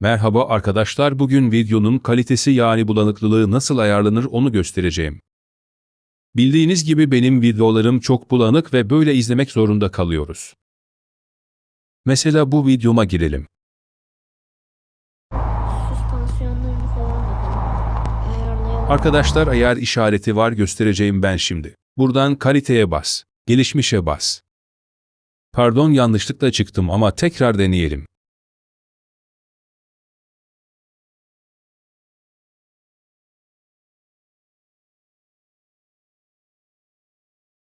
Merhaba arkadaşlar bugün videonun kalitesi yani bulanıklılığı nasıl ayarlanır onu göstereceğim. Bildiğiniz gibi benim videolarım çok bulanık ve böyle izlemek zorunda kalıyoruz. Mesela bu videoma girelim. Arkadaşlar ayar işareti var göstereceğim ben şimdi. Buradan kaliteye bas. Gelişmişe bas. Pardon yanlışlıkla çıktım ama tekrar deneyelim.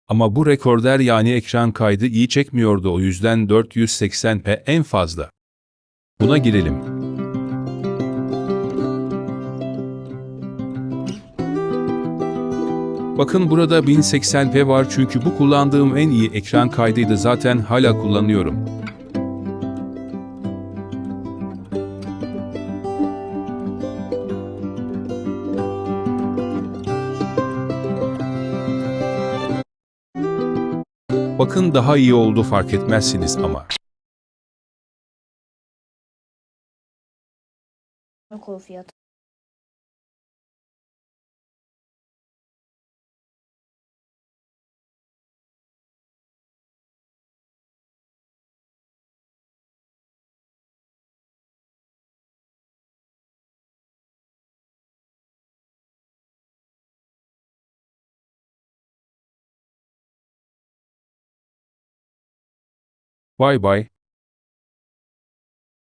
Ama bu rekorder yani ekran kaydı iyi çekmiyordu o yüzden 480p en fazla. Buna girelim. Bakın burada 1080p var çünkü bu kullandığım en iyi ekran kaydıydı zaten hala kullanıyorum. Bakın daha iyi oldu fark etmezsiniz ama. Yok o Bay bay.